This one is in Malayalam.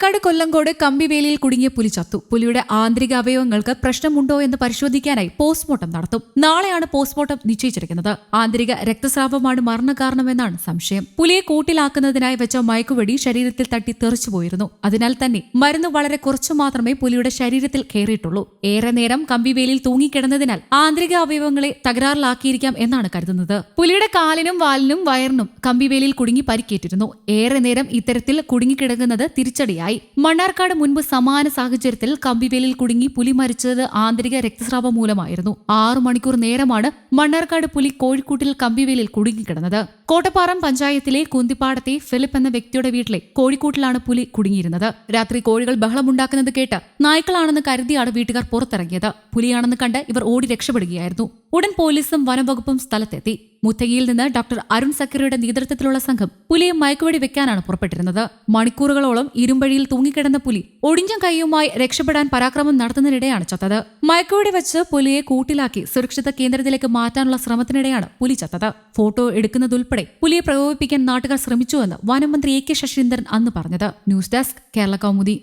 പാലക്കാട് കൊല്ലങ്കോട് കമ്പിവേലിയിൽ കുടുങ്ങിയ പുലി ചത്തു. പുലിയുടെ ആന്തരിക അവയവങ്ങൾക്ക് പ്രശ്നമുണ്ടോ എന്ന് പരിശോധിക്കാനായി പോസ്റ്റ്മോർട്ടം നടത്തും. നാളെയാണ് പോസ്റ്റ്മോർട്ടം നിശ്ചയിച്ചിരിക്കുന്നത്. ആന്തരിക രക്തസ്രാവമാണ് മരണകാരണമെന്നാണ് സംശയം. പുലിയെ കൂട്ടിലാക്കുന്നതിനായി വെച്ച മയക്കുവെടി ശരീരത്തിൽ തട്ടി തെറിച്ചുപോയിരുന്നു അതിനാൽ തന്നെ മരുന്ന് വളരെ കുറച്ചു മാത്രമേ പുലിയുടെ ശരീരത്തിൽ കയറിയിട്ടുള്ളൂ. ഏറെ നേരം കമ്പിവേലിയിൽ തൂങ്ങിക്കിടന്നതിനാൽ ആന്തരിക അവയവങ്ങളെ തകരാറിലാക്കിയിരിക്കാം എന്നാണ് കരുതുന്നത്. പുലിയുടെ കാലിനും വാലിനും വയറിനും കമ്പിവേലിയിൽ കുടുങ്ങി പരിക്കേറ്റിരുന്നു. ഏറെ നേരം ഇത്തരത്തിൽ കുടുങ്ങിക്കിടക്കുന്നത് തിരിച്ചടിയായി. മണ്ണാർക്കാട് മുൻപ് സമാന സാഹചര്യത്തിൽ കമ്പിവേലിൽ കുടുങ്ങി പുലി മരിച്ചത് ആന്തരിക രക്തസ്രാവം മൂലമായിരുന്നു. ആറു മണിക്കൂർ നേരമാണ് മണ്ണാർക്കാട് പുലി കോഴിക്കൂട്ടിൽ കമ്പിവേലിൽ കുടുങ്ങിക്കിടന്നത്. കോട്ടപ്പാറം പഞ്ചായത്തിലെ കുന്തിപ്പാടത്തെ ഫിലിപ്പ് എന്ന വ്യക്തിയുടെ വീട്ടിലെ കോഴിക്കൂട്ടിലാണ് പുലി കുടുങ്ങിയിരുന്നത്. രാത്രി കോഴികൾ ബഹളമുണ്ടാക്കുന്നത് കേട്ട് നായ്ക്കളാണെന്ന് കരുതിയാണ് വീട്ടുകാർ പുറത്തിറങ്ങിയത്. പുലിയാണെന്ന് കണ്ട് ഇവർ ഓടി രക്ഷപ്പെടുകയായിരുന്നു. ഉടൻ പോലീസും വനംവകുപ്പും സ്ഥലത്തെത്തി. മുത്തങ്ങയിൽ നിന്ന് ഡോക്ടർ അരുൺ സക്കറിയുടെ നേതൃത്വത്തിലുള്ള സംഘം പുലിയെ മയക്കുവടി വെക്കാനാണ് പുറപ്പെട്ടിരുന്നത്. മണിക്കൂറുകളോളം ഇരുമ്പഴിയിൽ തൂങ്ങിക്കിടന്ന പുലി ഒടിഞ്ഞ കൈയുമായി രക്ഷപ്പെടാൻ പരാക്രമം നടത്തുന്നതിനിടെയാണ് ചത്തത്. മയക്കുവടി വെച്ച് പുലിയെ കൂട്ടിലാക്കി സുരക്ഷിത കേന്ദ്രത്തിലേക്ക് മാറ്റാനുള്ള ശ്രമത്തിനിടെയാണ് പുലി ചത്തത്. ഫോട്ടോ എടുക്കുന്നതുൾപ്പെടെ പുലിയെ പ്രകോപിപ്പിക്കാൻ നാട്ടുകാർ ശ്രമിച്ചുവെന്ന് വനമന്ത്രി എ കെ ശശീന്ദ്രൻ അന്ന് പറഞ്ഞത്. News desk Kerala Kaumudi.